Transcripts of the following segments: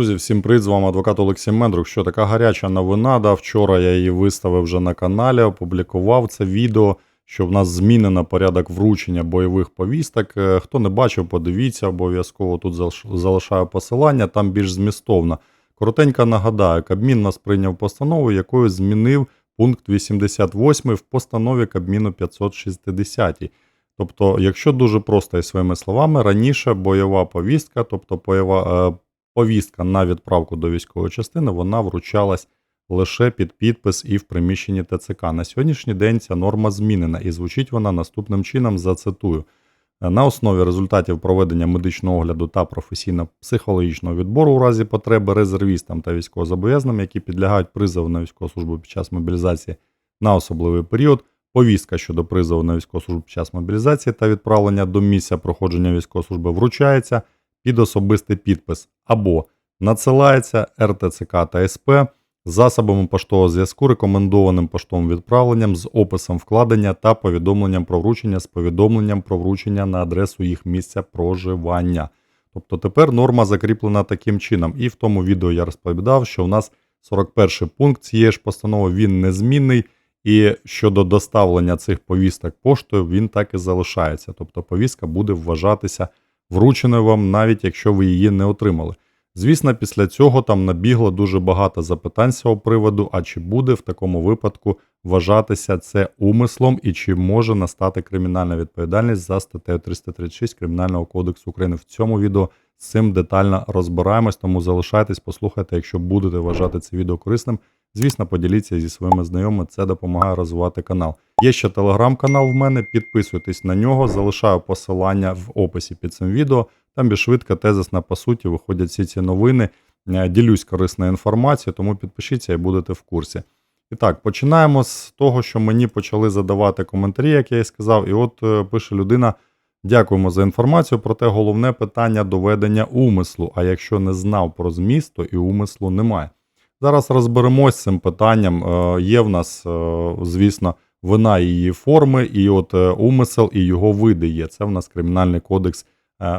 Друзі, всім привіт, з вами адвокат Олексій Мендрук. Що така гаряча новина? Да, вчора я її виставив вже на каналі, опублікував це відео, що в нас змінено порядок вручення бойових повісток. Е, Хто не бачив, подивіться, обов'язково тут залишаю посилання, там більш змістовно. Коротенько нагадаю, Кабмін нас прийняв постанову, якою змінив пункт 88 в постанові Кабміну 560. Тобто, якщо дуже просто і своїми словами, раніше бойова повістка, тобто бойова, е, повістка на відправку до військової частини, вона вручалась лише під підпис і в приміщенні ТЦК. На сьогоднішній день ця норма змінена і звучить вона наступним чином. Зацитую. На основі результатів проведення медичного огляду та професійно-психологічного відбору у разі потреби резервістам та військовозобов'язаним, які підлягають призову на військову службу під час мобілізації на особливий період, повістка щодо призову на військову службу під час мобілізації та відправлення до місця проходження військової служби вручається під особистий підпис або надсилається РТЦК та СП засобами поштового зв'язку, рекомендованим поштовим відправленням з описом вкладення та повідомленням про вручення з повідомленням про вручення на адресу їх місця проживання. Тобто тепер норма закріплена таким чином. І в тому відео я розповідав, що у нас 41 пункт цієї ж постанови він незмінний. І щодо доставлення цих повісток поштою, він так і залишається. Тобто повістка буде вважатися врученою вам, навіть якщо ви її не отримали. Звісно, після цього там набігло дуже багато запитань з цього приводу, а чи буде в такому випадку вважатися це умислом і чи може настати кримінальна відповідальність за статтею 336 Кримінального кодексу України. В цьому відео з цим детально розбираємось, тому залишайтесь, послухайте, якщо будете вважати це відео корисним. Звісно, поділіться зі своїми знайомими, це допомагає розвивати канал. Є ще телеграм-канал в мене, підписуйтесь на нього, залишаю посилання в описі під цим відео. Там більш швидко, тезисно, по суті, виходять всі ці новини. Е, Ділюсь корисною інформацією, тому підпишіться і будете в курсі. І так, починаємо з того, що мені почали задавати коментарі, як я і сказав. І от е, пише людина: дякуємо за інформацію. Проте головне питання доведення умислу. А якщо не знав про зміст, то і умислу немає. Зараз розберемось з цим питанням. Е, Є в нас, е, звісно, вина її форми, і от е, умисел і його види є. Це в нас кримінальний кодекс,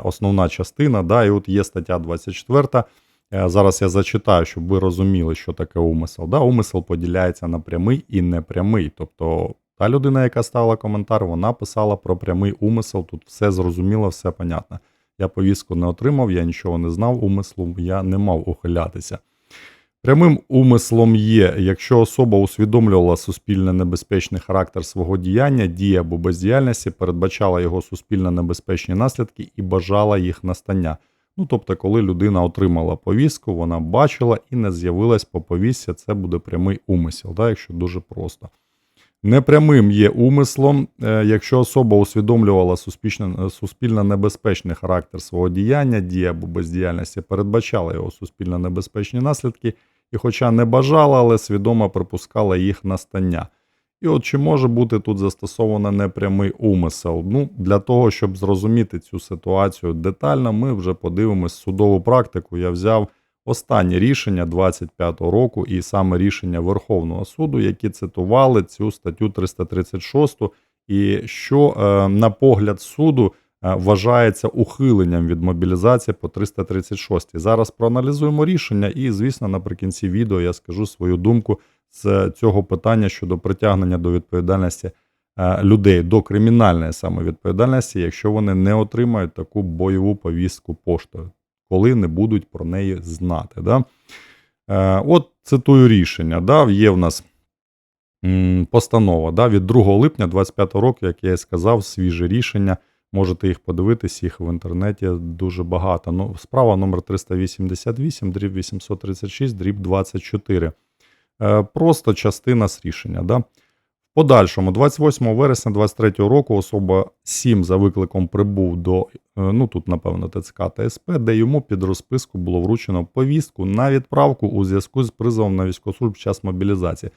основна частина. Да, І от є стаття 24. Е, Зараз я зачитаю, щоб ви розуміли, що таке умисел. Да, Умисел поділяється на прямий і непрямий. Тобто та людина, яка ставила коментар, вона писала про прямий умисел. Тут все зрозуміло, все понятно. Я повістку не отримав, я нічого не знав умислу, я не мав ухилятися. Прямим умислом є, якщо особа усвідомлювала суспільно небезпечний характер свого діяння, дії або бездіяльності, передбачала його суспільно небезпечні наслідки і бажала їх настання. Ну, тобто, коли людина отримала повістку, вона бачила і не з'явилась по повістці, це буде прямий умисел, да, якщо дуже просто. Непрямим є умислом, е, якщо особа усвідомлювала суспільно, суспільно небезпечний характер свого діяння, дії або бездіяльності, передбачала його суспільно небезпечні наслідки, і, хоча не бажала, але свідомо припускала їх настання. І от чи може бути тут застосовано непрямий умисел? Ну, для того, щоб зрозуміти цю ситуацію детально, ми вже подивимось судову практику. Я взяв останнє рішення 25-го року, і саме рішення Верховного суду, які цитували цю статтю 336, і що, е, на погляд суду, вважається ухиленням від мобілізації по 336. Зараз проаналізуємо рішення, і, звісно, наприкінці відео я скажу свою думку з цього питання щодо притягнення до відповідальності е, людей до кримінальної саме відповідальності, якщо вони не отримають таку бойову повістку поштою, коли не будуть про неї знати. Да? Е, От цитую рішення. Да? Є в нас постанова да? від 2 липня 25 року, як я і сказав, свіже рішення. Можете їх подивитись, їх в інтернеті дуже багато. Ну, справа номер 388, дріб 836, дріб 24. Е, Просто частина з рішення. Да? В подальшому, 28 вересня 23 року, особа 7 за викликом прибув до, е, ну тут, напевно, ТЦК та СП, де йому під розписку було вручено повістку на відправку у зв'язку з призовом на військову службу під час мобілізації.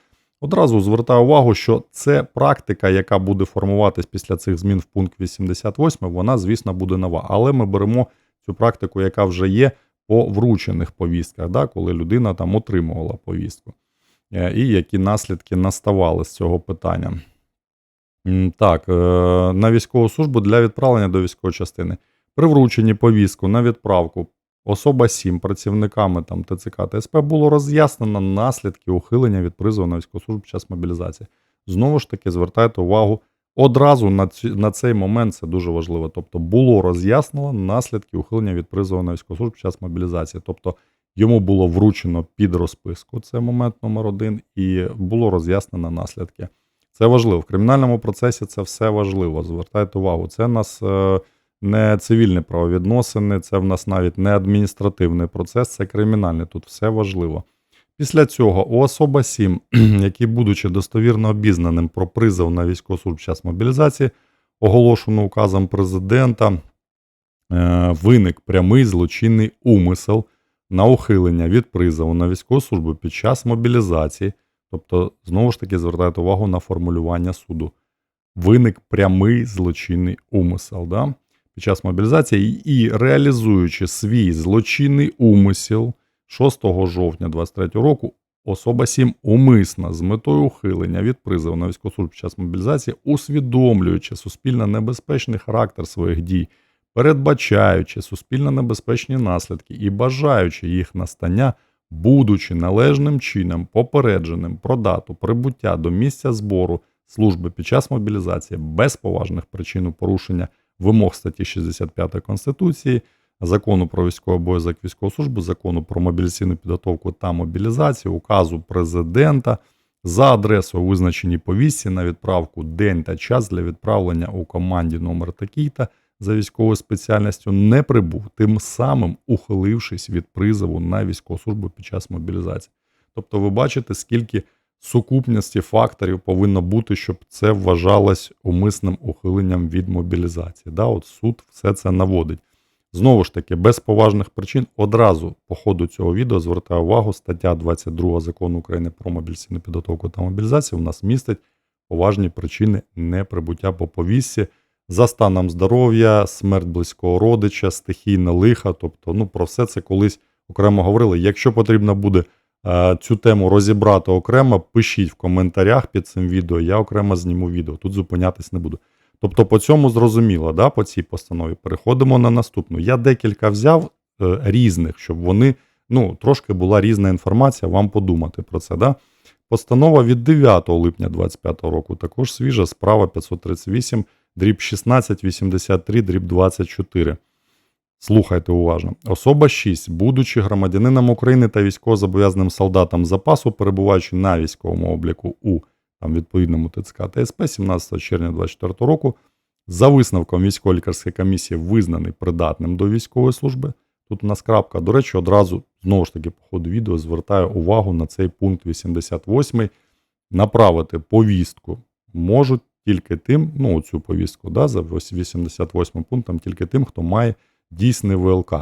Одразу звертаю увагу, що це практика, яка буде формуватись після цих змін в пункт 88, вона, звісно, буде нова. Але ми беремо цю практику, яка вже є по вручених повістках, да, коли людина там отримувала повістку. Е, І які наслідки наставали з цього питання. Так, е, на військову службу для відправлення до військової частини. При врученні повістку на відправку особа 7 працівниками там ТЦК та СП було роз'яснено наслідки ухилення від призову на військову службу під час мобілізації. Знову ж таки, звертайте увагу одразу на, ці, на цей момент це дуже важливо. Тобто було роз'яснено наслідки ухилення від призову на військову службу під час мобілізації. Тобто йому було вручено під розписку, це момент номер один, і було роз'яснено наслідки. Це важливо. В кримінальному процесі це все важливо. Звертайте увагу. Це нас е, не цивільні правовідносини, це в нас навіть не адміністративний процес, це кримінальний. Тут все важливо. Після цього у особа 7, який, будучи достовірно обізнаним про призов на військову час мобілізації, оголошено указом президента, е, виник прямий злочинний умисел на ухилення від призову на військову службу під час мобілізації. Тобто, знову ж таки, звертайте увагу на формулювання суду. Виник прямий злочинний умисел да? Під час мобілізації і реалізуючи свій злочинний умисел 6 жовтня 2023 року, особа 7 умисна з метою ухилення від призову на військову службу під час мобілізації, усвідомлюючи суспільно небезпечний характер своїх дій, передбачаючи суспільно небезпечні наслідки і бажаючи їх настання, будучи належним чином попередженим про дату прибуття до місця збору служби під час мобілізації без поважних причин порушення вимог статті 65 Конституції, закону про військовий обов'язок військову службу, закону про мобілізаційну підготовку та мобілізацію, указу президента за адресою визначеній повістці на відправку день та час для відправлення у команді номер такий-то за військовою спеціальністю не прибув, тим самим ухилившись від призову на військову службу під час мобілізації. Тобто, ви бачите, скільки сукупності факторів повинно бути, щоб це вважалось умисним ухиленням від мобілізації. Да, от суд все це наводить. Знову ж таки, без поважних причин одразу по ходу цього відео звертаю увагу, стаття 22 закону України про мобілізаційну підготовку та мобілізацію у нас містить поважні причини неприбуття по повісті за станом здоров'я, смерть близького родича, стихійне лиха. Тобто, ну про все це колись окремо говорили. Якщо потрібно буде цю тему розібрати окремо, пишіть в коментарях під цим відео. Я окремо зніму відео. Тут зупинятись не буду. Тобто, по цьому зрозуміло, да, по цій постанові. Переходимо на наступну. Я декілька взяв е, різних, щоб вони ну, трошки була різна інформація, вам подумати про це. Да? Постанова від 9 липня 2025 року, також свіжа справа 538, дріб 1683, дріб 24. Слухайте уважно. Особа 6, будучи громадянином України та військовозобов'язаним солдатом запасу, перебуваючи на військовому обліку у там, відповідному ТЦК та СП 17 червня 2024 року, за висновком військово-лікарської комісії визнаний придатним до військової служби. Тут у нас крапка. До речі, одразу знову ж таки по ходу відео звертаю увагу на цей пункт 88. Направити повістку можуть тільки тим, ну цю повістку, да, за 88 пунктом, тільки тим, хто має дійсний ВЛК.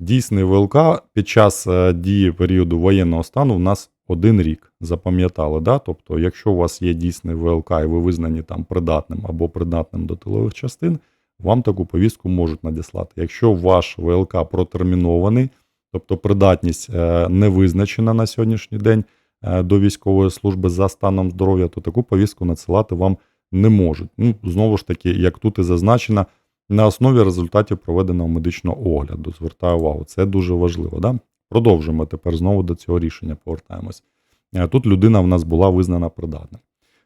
Дійсний ВЛК під час е, дії періоду воєнного стану в нас один рік. Запам'ятали, да? Тобто, якщо у вас є дійсний ВЛК і ви визнані там придатним або придатним до тилових частин, вам таку повістку можуть надіслати. Якщо ваш ВЛК протермінований, тобто придатність е, не визначена на сьогоднішній день е, до військової служби за станом здоров'я, то таку повістку надсилати вам не можуть. Ну, знову ж таки, як тут і зазначено, на основі результатів проведеного медичного огляду. Звертаю увагу, це дуже важливо. Да? Продовжуємо тепер знову до цього рішення. Повертаємось. Е, Тут людина в нас була визнана придатним.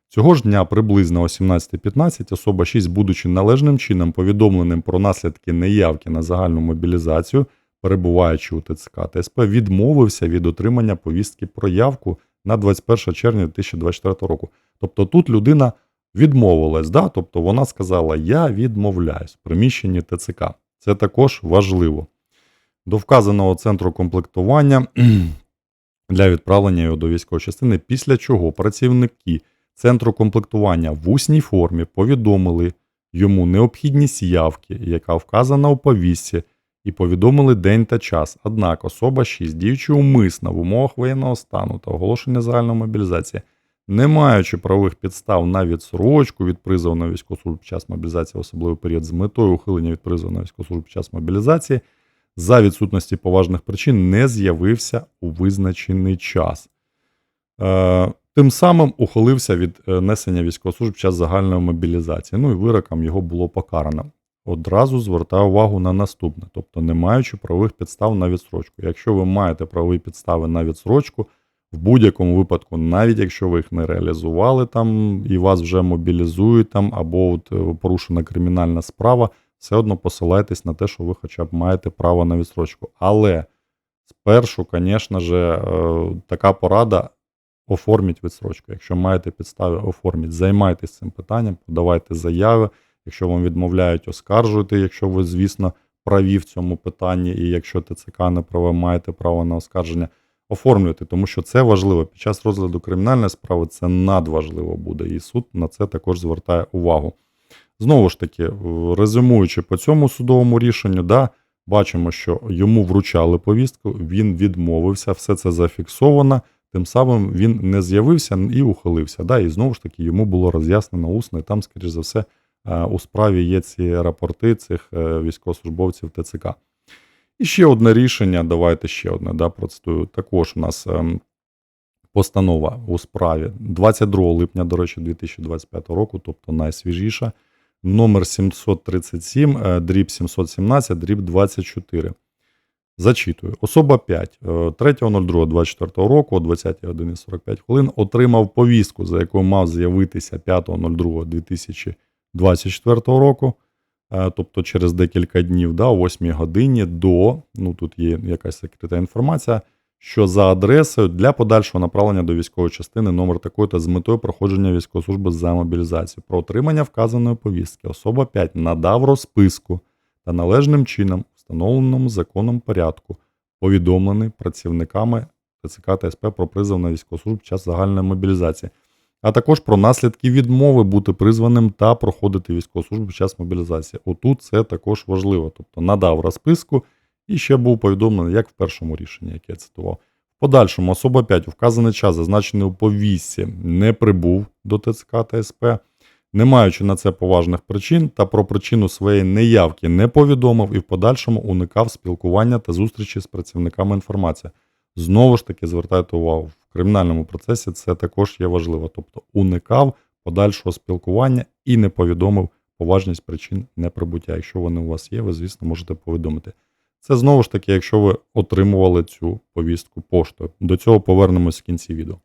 Цього ж дня приблизно о 17.15 особа 6, будучи належним чином повідомленим про наслідки неявки на загальну мобілізацію, перебуваючи у ТЦК та СП, відмовився від отримання повістки про явку на 21 червня 2024 року. Тобто тут людина відмовилась, да? тобто вона сказала: Я відмовляюсь в приміщенні ТЦК. Це також важливо. До вказаного центру комплектування для відправлення його до військової частини, після чого працівники центру комплектування в усній формі повідомили йому необхідність явки, яка вказана у повістці, і повідомили день та час. Однак особа 6, діючи умисно в умовах воєнного стану та оголошення загальної мобілізації, не маючи правових підстав на відсрочку від призову на військову службу під час мобілізації, особливий період з метою ухилення від призову на військову службу під час мобілізації, за відсутності поважних причин не з'явився у визначений час. Е, Тим самим ухилився від е, несення військової служби під час загальної мобілізації. Ну і вироком його було покарано. одразу звертаю увагу на наступне, тобто не маючи правових підстав на відсрочку. Якщо ви маєте правові підстави на відсрочку, в будь-якому випадку, навіть якщо ви їх не реалізували там і вас вже мобілізують там, або от е, порушена кримінальна справа, все одно посилайтесь на те, що ви хоча б маєте право на відсрочку. Але спершу, звісно ж, е, така порада оформіть відсрочку. Якщо маєте підстави, оформіть, займайтесь цим питанням, подавайте заяви. Якщо вам відмовляють, оскаржуйте, якщо ви, звісно, праві в цьому питанні, і якщо ТЦК не праве, маєте право на оскарження, оформлюйте, тому що це важливо. Під час розгляду кримінальної справи це надважливо буде, і суд на це також звертає увагу. Знову ж таки, резюмуючи по цьому судовому рішенню, да, бачимо, що йому вручали повістку, він відмовився, все це зафіксовано. Тим самим він не з'явився і ухилився. Да, і знову ж таки йому було роз'яснено усно, і там, скоріш за все, е, у справі є ці рапорти цих е, військовослужбовців ТЦК. І ще одне рішення, давайте ще одне, да, процитую. Також у нас ем, постанова у справі 22 липня, до речі, 2025 року, тобто найсвіжіша, номер 737, е, дріб 717, дріб 24. Зачитую. Особа 5 е, 3.02.24 року о 20 годині 45 хвилин отримав повістку, за якою мав з'явитися 5.02.2024 року, е, тобто через декілька днів, да, о 8 годині до, ну тут є якась секрета інформація, що за адресою для подальшого направлення до військової частини номер такої та з метою проходження військової служби за мобілізацію. Про отримання вказаної повістки особа 5 надав розписку та належним чином, встановленому законом порядку, повідомлений працівниками ТЦК та СП про призов на військову службу під час загальної мобілізації, а також про наслідки відмови бути призваним та проходити військову службу під час мобілізації. Отут це також важливо. Тобто надав розписку і ще був повідомлений, як в першому рішенні, яке я цитував. В подальшому особа 5 у вказаний час, зазначений у повістці, не прибув до ТЦК та СП, не маючи на це поважних причин та про причину своєї неявки не повідомив і в подальшому уникав спілкування та зустрічі з працівниками інформації. Знову ж таки, звертайте увагу, кримінальному процесі це також є важливо. Тобто уникав подальшого спілкування і не повідомив поважність причин неприбуття. Якщо вони у вас є, ви, звісно, можете повідомити. Це знову ж таки, якщо ви отримували цю повістку поштою. До цього повернемось в кінці відео.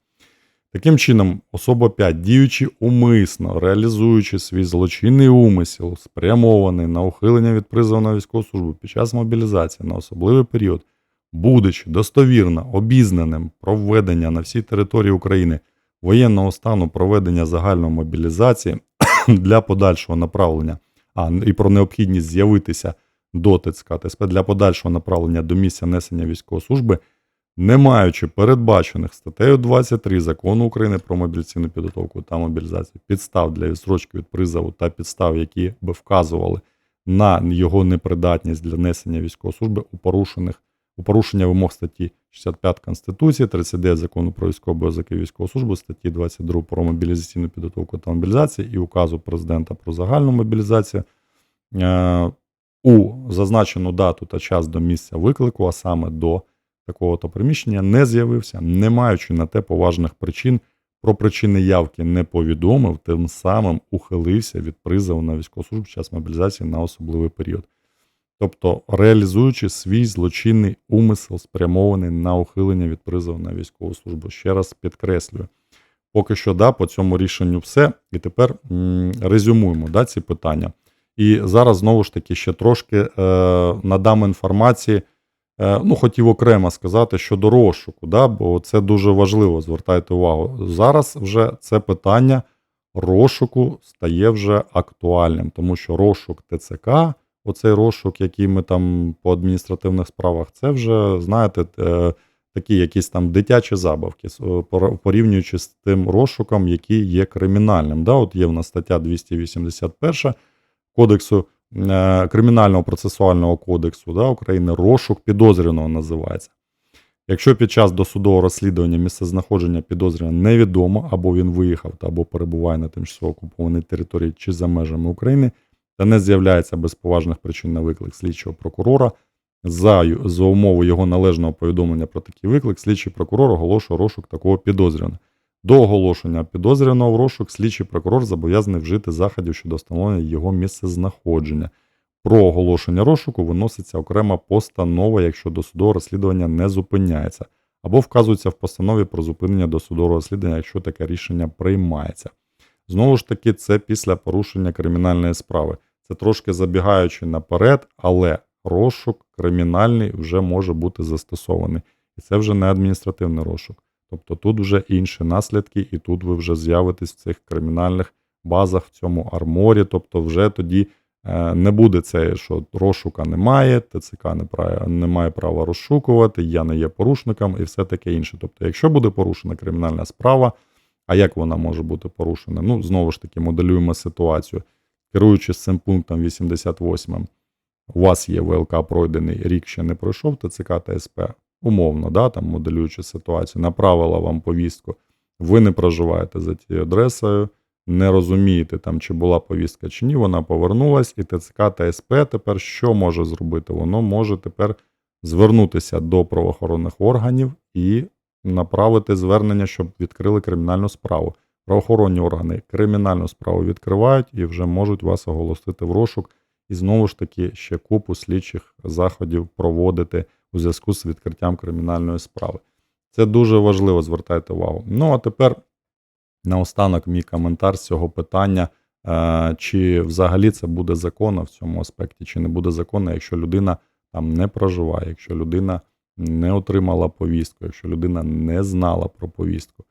Таким чином, особа 5, діючи умисно, реалізуючи свій злочинний умисел, спрямований на ухилення від призову на військову службу під час мобілізації на особливий період, будучи достовірно обізнаним про введення на всій території України воєнного стану проведення загальної мобілізації для подальшого направлення, а і про необхідність з'явитися до ТЦК ТСП для подальшого направлення до місця несення військової служби, не маючи передбачених статтею 23 закону України про мобілізаційну підготовку та мобілізацію підстав для відсрочки від призову та підстав, які би вказували на його непридатність для несення військової служби у порушених у порушення вимог статті 65 Конституції, 39 закону про військовий обов'язок і військову службу, статті 22 про мобілізаційну підготовку та мобілізацію і указу президента про загальну мобілізацію. Е, у зазначену дату та час до місця виклику, а саме до такого-то приміщення, не з'явився, не маючи на те поважних причин, про причини явки не повідомив, тим самим ухилився від призову на військову службу під час мобілізації на особливий період. Тобто реалізуючи свій злочинний умисел, спрямований на ухилення від призову на військову службу. Ще раз підкреслюю. Поки що, да, по цьому рішенню все. І тепер м, резюмуємо да, ці питання. І зараз знову ж таки ще трошки е, надам інформації. Е, ну, хотів окремо сказати щодо розшуку, да, бо це дуже важливо, звертайте увагу. Зараз вже це питання розшуку стає вже актуальним, тому що розшук ТЦК, оцей розшук, який ми там по адміністративних справах, це вже, знаєте, е, такі якісь там дитячі забавки, порівнюючи з тим розшуком, який є кримінальним. Да, от є в нас стаття 281 кодексу е, кримінального процесуального кодексу да, України розшук підозрюваного називається. Якщо під час досудового розслідування місцезнаходження підозрюваного невідомо, або він виїхав та або перебуває на тимчасово окупованій території чи за межами України, та не з'являється без поважних причин на виклик слідчого прокурора, за, за умови його належного повідомлення про такий виклик, слідчий прокурор оголошує розшук такого підозрюваного. До оголошення підозрюваного в розшук слідчий прокурор зобов'язаний вжити заходів щодо встановлення його місцезнаходження. про оголошення розшуку виноситься окрема постанова, якщо досудове розслідування не зупиняється, або вказується в постанові про зупинення досудового розслідування, якщо таке рішення приймається. Знову ж таки, це після порушення кримінальної справи. Це трошки забігаючи наперед, але розшук кримінальний вже може бути застосований. І це вже не адміністративний розшук. Тобто тут вже інші наслідки, і тут ви вже з'явитесь в цих кримінальних базах, в цьому арморі. Тобто, вже тоді е, не буде це, що розшука немає, ТЦК не, прав- не має права розшукувати, я не є порушником і все таке інше. Тобто, якщо буде порушена кримінальна справа, а як вона може бути порушена? Ну, знову ж таки, моделюємо ситуацію. Керуючись цим пунктом 88, у вас є ВЛК пройдений рік ще не пройшов ТЦК та СП, умовно, да, там моделюючи ситуацію, направила вам повістку. Ви не проживаєте за тією адресою, не розумієте, там, чи була повістка чи ні, вона повернулась, і ТЦК та СП тепер що може зробити? Воно може тепер звернутися до правоохоронних органів і направити звернення, щоб відкрили кримінальну справу. Правоохоронні органи кримінальну справу відкривають і вже можуть вас оголосити в розшук, і знову ж таки ще купу слідчих заходів проводити у зв'язку з відкриттям кримінальної справи. Це дуже важливо, звертайте увагу. Ну а тепер наостанок мій коментар з цього питання, е, чи взагалі це буде законно в цьому аспекті, чи не буде законно, якщо людина там не проживає, якщо людина не отримала повістку, якщо людина не знала про повістку.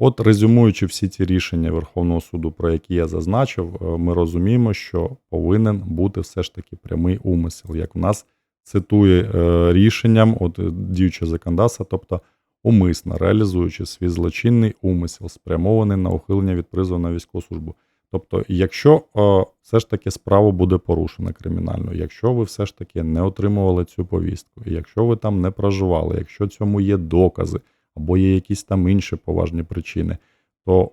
От резюмуючи всі ці рішення Верховного суду, про які я зазначив, е, ми розуміємо, що повинен бути все ж таки прямий умисел, як в нас цитує е, рішенням от е, діюче законодавство, тобто умисно реалізуючи свій злочинний умисел, спрямований на ухилення від призову на військову службу. Тобто, якщо все ж таки справа буде порушена кримінально, якщо ви все ж таки не отримували цю повістку, якщо ви там не проживали, якщо цьому є докази або є якісь там інші поважні причини, то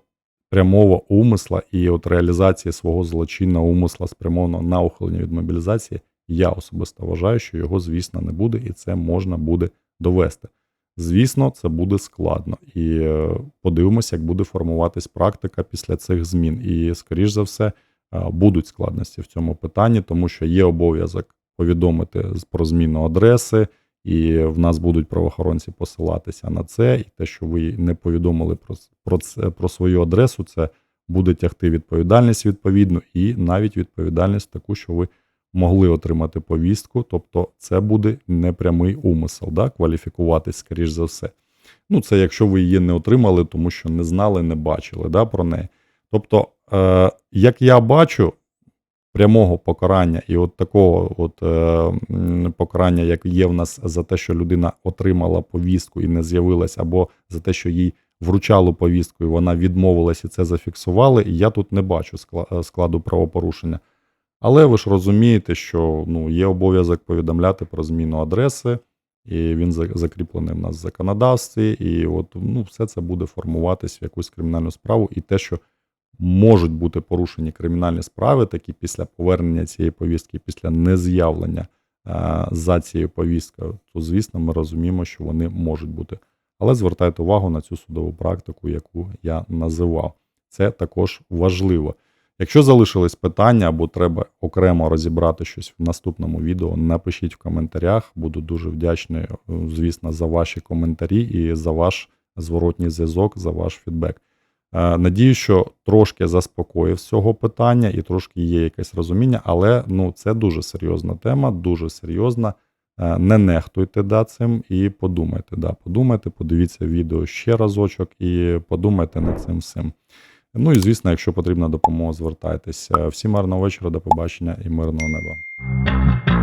прямого умисла і от реалізації свого злочинного умисла спрямовано на ухилення від мобілізації, я особисто вважаю, що його, звісно, не буде, і це можна буде довести. Звісно, це буде складно, і е, подивимося, як буде формуватись практика після цих змін. І, скоріш за все, е, будуть складності в цьому питанні, тому що є обов'язок повідомити про зміну адреси, і в нас будуть правоохоронці посилатися на це. І те, що ви не повідомили про, про, це, про свою адресу, це буде тягти відповідальність відповідно, і навіть відповідальність таку, що ви могли отримати повістку, тобто це буде непрямий умисел, да, кваліфікуватись, скоріш за все. Ну, це якщо ви її не отримали, тому що не знали, не бачили да, про неї. Тобто, е, як я бачу, прямого покарання і от такого от, е, покарання, як є в нас за те, що людина отримала повістку і не з'явилась, або за те, що їй вручало повістку, і вона відмовилась і це зафіксували, я тут не бачу е, складу правопорушення. Але ви ж розумієте, що ну, є обов'язок повідомляти про зміну адреси, і він закріплений в нас в законодавстві, і от ну, все це буде формуватись в якусь кримінальну справу, і те, що можуть бути порушені кримінальні справи, такі після повернення цієї повістки, після нез'явлення е, за цією повісткою, то звісно, ми розуміємо, що вони можуть бути. Але звертайте увагу на цю судову практику, яку я називав. Це також важливо. Якщо залишились питання або треба окремо розібрати щось в наступному відео, напишіть в коментарях. Буду дуже вдячний, е, звісно, за ваші коментарі і за ваш зворотній зв'язок, за ваш фідбек. Е, Надію, що трошки заспокоїв цього питання і трошки є якесь розуміння, але ну, це дуже серйозна тема, дуже серйозна. Е, Не нехтуйте да, цим і подумайте. Да, подумайте, подивіться відео ще разочок і подумайте над цим всім. Ну і звісно, якщо потрібна допомога, звертайтеся. Всім гарного вечора, до побачення і мирного неба.